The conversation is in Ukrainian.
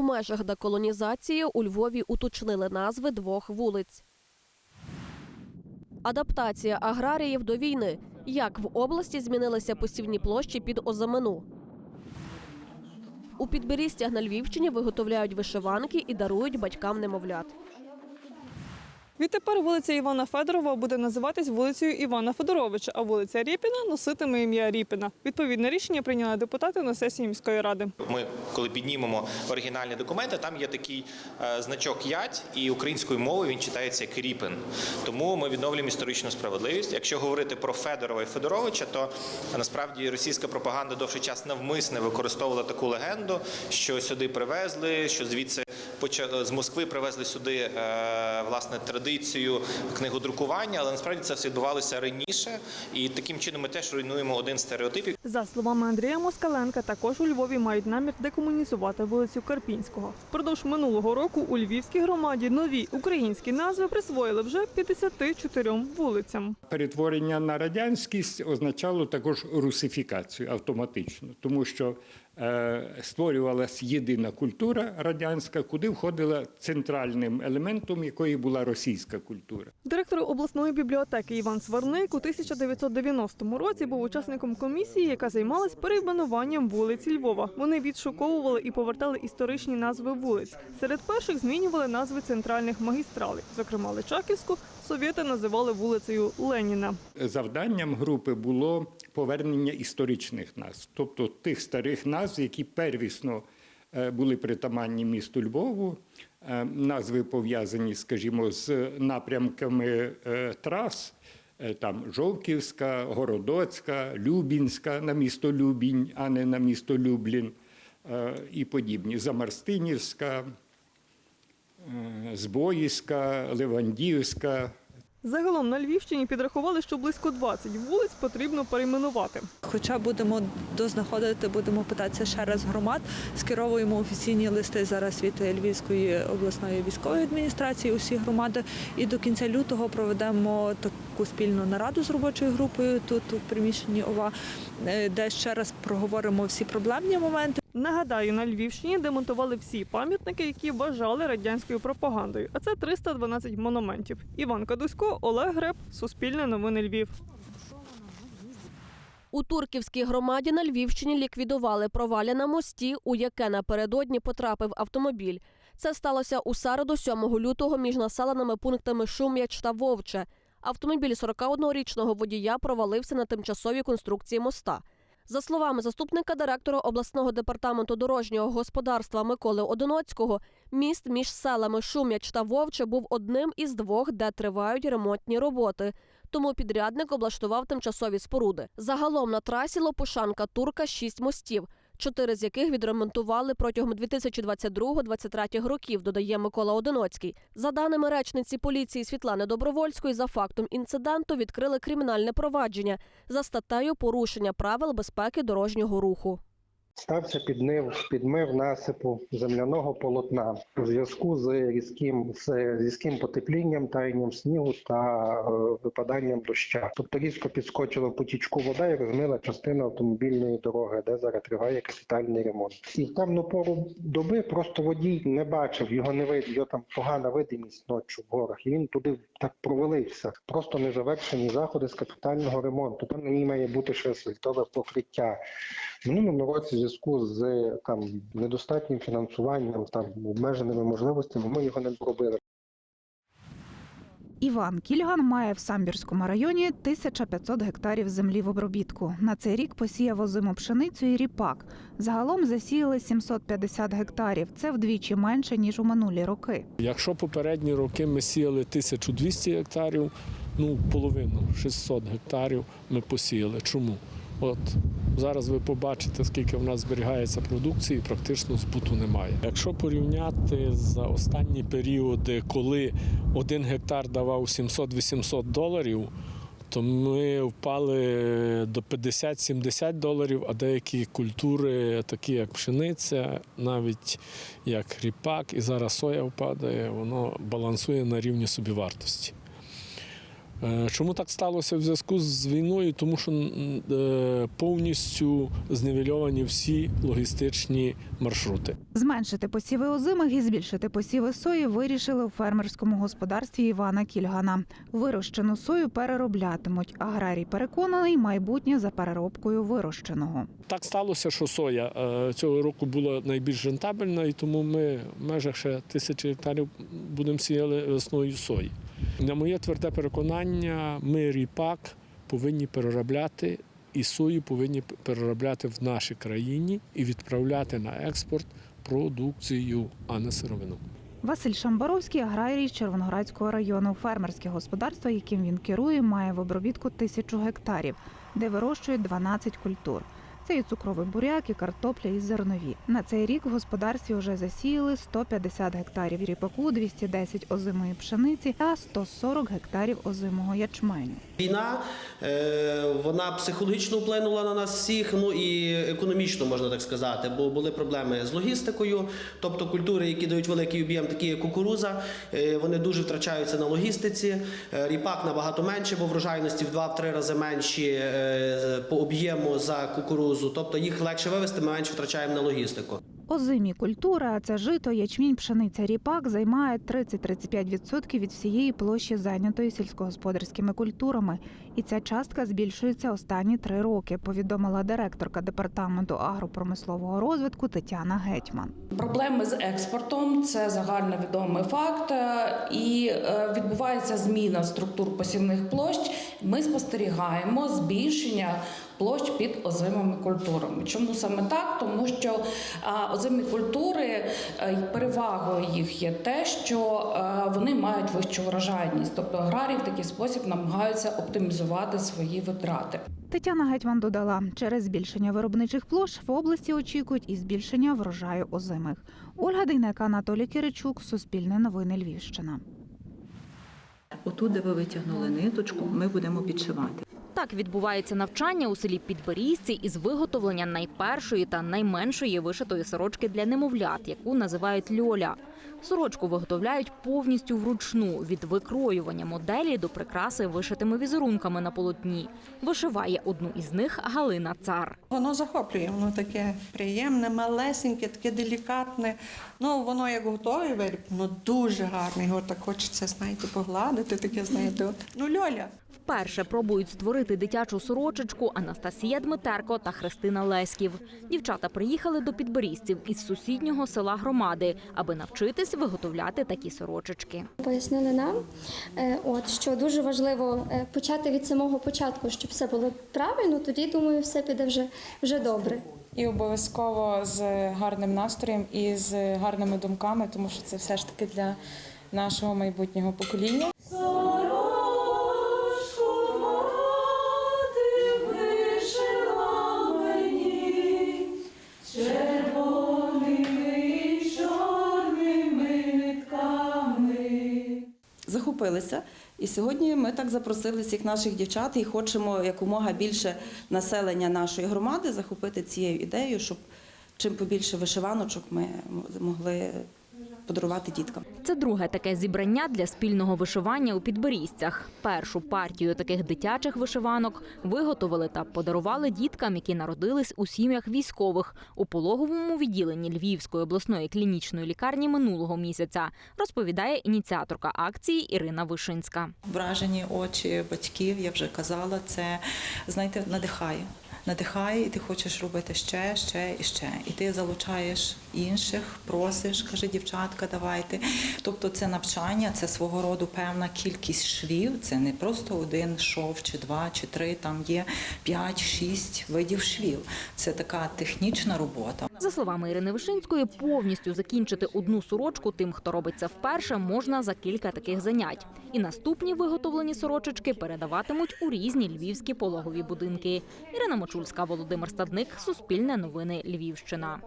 У межах деколонізації у Львові уточнили назви двох вулиць. Адаптація аграріїв до війни. Як в області змінилися посівні площі під озимину? У підберістях на Львівщині виготовляють вишиванки і дарують батькам немовлят. Відтепер вулиця Івана Федорова буде називатись вулицею Івана Федоровича, а вулиця Ріпіна носитиме ім'я Ріпіна. Відповідне рішення прийняли депутати на сесії міської ради. Ми, коли піднімемо оригінальні документи, там є такий е, значок ять, і українською мовою він читається як ріпин. Тому ми відновлюємо історичну справедливість. Якщо говорити про Федорова і Федоровича, то насправді російська пропаганда довший час навмисне використовувала таку легенду, що сюди привезли, що звідси з Москви привезли сюди е, власне традицію книгодрукування, але насправді це все відбувалося раніше, і таким чином ми теж руйнуємо один з стереотипів. За словами Андрія Москаленка, також у Львові мають намір декомунізувати вулицю Карпінського. Впродовж минулого року у Львівській громаді нові українські назви присвоїли вже 54 вулицям. Перетворення на радянськість означало також русифікацію автоматично, тому що створювалася єдина культура радянська, куди входила центральним елементом якої була російська культура. Директор обласної бібліотеки Іван Сварник у 1990 році був учасником комісії, яка займалась перейменуванням вулиць Львова. Вони відшуковували і повертали історичні назви вулиць. Серед перших змінювали назви центральних магістралей. Зокрема, Личаківську совєти називали вулицею Леніна. Завданням групи було повернення історичних назв, тобто тих старих назв, які первісно е, були притаманні місту Львову. Е, Назви пов'язані, скажімо, з напрямками е, трас. Там Жовківська, Городоцька, Любінська на місто Любінь, а не на місто Люблін і подібні. Замарстинівська, Збоїська, Левандівська, Загалом на Львівщині підрахували, що близько 20 вулиць потрібно перейменувати. Хоча будемо дознаходити, будемо питатися ще раз громад, скеровуємо офіційні листи зараз від Львівської обласної військової адміністрації, усі громади. І до кінця лютого проведемо таку спільну нараду з робочою групою тут у приміщенні ОВА, е, де ще раз проговоримо всі проблемні моменти. Нагадаю, на Львівщині демонтували всі пам'ятники, які вважали радянською пропагандою. А це 312 монументів. Іван Кадусько, Олег Греб, Суспільне новини Львів. У Турківській громаді на Львівщині ліквідували проваля на мості, у яке напередодні потрапив автомобіль. Це сталося у середу, 7 лютого, між населеними пунктами Шум'яч та Вовче. Автомобіль 41-річного водія провалився на тимчасовій конструкції моста. За словами заступника директора обласного департаменту дорожнього господарства Миколи Одиноцького, міст між селами Шум'яч та Вовче був одним із двох, де тривають ремонтні роботи. Тому підрядник облаштував тимчасові споруди. Загалом на трасі Лопушанка Турка шість мостів, чотири з яких відремонтували протягом 2022-2023 років, додає Микола Одиноцький. За даними речниці поліції Світлани Добровольської, за фактом інциденту відкрили кримінальне провадження за статтею порушення правил безпеки дорожнього руху. Стався підмив, підмив насипу земляного полотна у зв'язку з різким з різким потеплінням, таянням снігу та е, випаданням доща. Тобто різко підскочила в потічку вода і розмила частину автомобільної дороги, де зараз триває капітальний ремонт. І в темну пору доби просто водій не бачив, його не видно, його там погана видимість ночі в горах. І він туди так провалився. Просто незавершені заходи з капітального ремонту. Там на ній має бути ще асфальтове покриття. В минулому році зв'язку з там недостатнім фінансуванням, там обмеженими можливостями, ми його не зробили. Іван Кільган має в Самбірському районі 1500 гектарів землі в обробітку. На цей рік посіяв озиму пшеницю і ріпак. Загалом засіяли 750 гектарів. Це вдвічі менше ніж у минулі роки. Якщо попередні роки ми сіяли 1200 гектарів, ну половину 600 гектарів ми посіяли. Чому? От зараз ви побачите, скільки в нас зберігається продукції, практично збуту немає. Якщо порівняти за останні періоди, коли один гектар давав 700-800 доларів, то ми впали до 50-70 доларів, а деякі культури, такі як пшениця, навіть як ріпак, і зараз соя впадає, воно балансує на рівні собівартості. Е, Чому так сталося в зв'язку з війною? Тому що е, повністю зневельовані всі логістичні маршрути. Зменшити посіви озимих і збільшити посіви сої вирішили у фермерському господарстві Івана Кільгана. Вирощену сою перероблятимуть. Аграрій переконаний, майбутнє за переробкою вирощеного. Так сталося, що соя е, цього року була найбільш рентабельна, і тому ми в межах ще тисячі гектарів будемо сіяли весною сої. На моє тверде переконання, ми ріпак повинні переробляти і сою повинні переробляти в нашій країні і відправляти на експорт продукцію, а не сировину. Василь Шамбаровський, аграрій Червоноградського району. Фермерське господарство, яким він керує, має в обробітку тисячу гектарів, де вирощують 12 культур. Це і цукровий буряк, і картопля, і зернові. На цей рік в господарстві вже засіяли 150 гектарів ріпаку, 210 озимої пшениці та 140 гектарів озимого ячменю. Війна е, вона психологічно вплинула на нас всіх, ну і економічно можна так сказати, бо були проблеми з логістикою. Тобто культури, які дають великий об'єм, такі як кукуруза, е, вони дуже втрачаються на логістиці. Е, Ріпак набагато менше, бо врожайності в 2-3 рази менші по об'єму за кукурузу. Тобто їх легше вивезти, ми менше втрачаємо на логістику. Озимі культури, а це жито, ячмінь, пшениця, ріпак, займає 30-35% від всієї площі зайнятої сільськогосподарськими культурами. І ця частка збільшується останні три роки, повідомила директорка департаменту агропромислового розвитку Тетяна Гетьман. Проблеми з експортом це загальновідомий факт, е, і е, відбувається зміна структур посівних площ. Ми спостерігаємо збільшення площ під озимими культурами. Чому саме так? Тому що озимі культури е, перевагою їх є те, що е, вони мають вищу врожайність, тобто аграрії в такий спосіб намагаються оптимізувати свої витрати. Тетяна Гетьман додала, через збільшення виробничих площ в області очікують і збільшення врожаю озимих. Ольга Дейнека, Анатолій Киричук, Суспільне новини Львівщина. Отут, де ви витягнули ниточку, ми будемо підшивати. Так відбувається навчання у селі Підберізці із виготовлення найпершої та найменшої вишитої сорочки для немовлят, яку називають льоля. Сорочку виготовляють повністю вручну від викроювання моделі до прикраси вишитими візерунками на полотні. Вишиває одну із них Галина Цар. Воно захоплює, воно таке приємне, малесеньке, таке делікатне. Ну, воно як готовий виріб, воно дуже гарне. Його так хочеться, знаєте, погладити, таке, знаєте, от. ну, льоля. Вперше пробують створити дитячу сорочечку Анастасія Дмитерко та Христина Леськів. Дівчата приїхали до підборізців із сусіднього села громади, аби навчитись виготовляти такі сорочечки. Пояснили нам, е, от що дуже важливо е, почати від самого початку, щоб все було правильно. Тоді думаю, все піде вже, вже добре. І обов'язково з гарним настроєм і з гарними думками, тому що це все ж таки для нашого майбутнього покоління. Захопилися. І сьогодні ми так запросили всіх наших дівчат і хочемо якомога більше населення нашої громади захопити цією ідеєю, щоб чим побільше вишиваночок ми могли подарувати діткам. Це друге таке зібрання для спільного вишивання у підборізцях. Першу партію таких дитячих вишиванок виготовили та подарували діткам, які народились у сім'ях військових у пологовому відділенні Львівської обласної клінічної лікарні минулого місяця. Розповідає ініціаторка акції Ірина Вишинська. Вражені очі батьків, я вже казала, це знаєте, надихає. Надихає, і ти хочеш робити ще, ще і ще. І ти залучаєш інших, просиш, каже, дівчатка, давайте. Тобто це навчання, це свого роду певна кількість швів. Це не просто один шов, чи два, чи три. Там є п'ять-шість видів швів. Це така технічна робота. За словами Ірини Вишинської, повністю закінчити одну сорочку тим, хто робить це вперше, можна за кілька таких занять. І наступні виготовлені сорочечки передаватимуть у різні львівські пологові будинки. Ірина Мочульська, Володимир Стадник, Суспільне новини, Львівщина.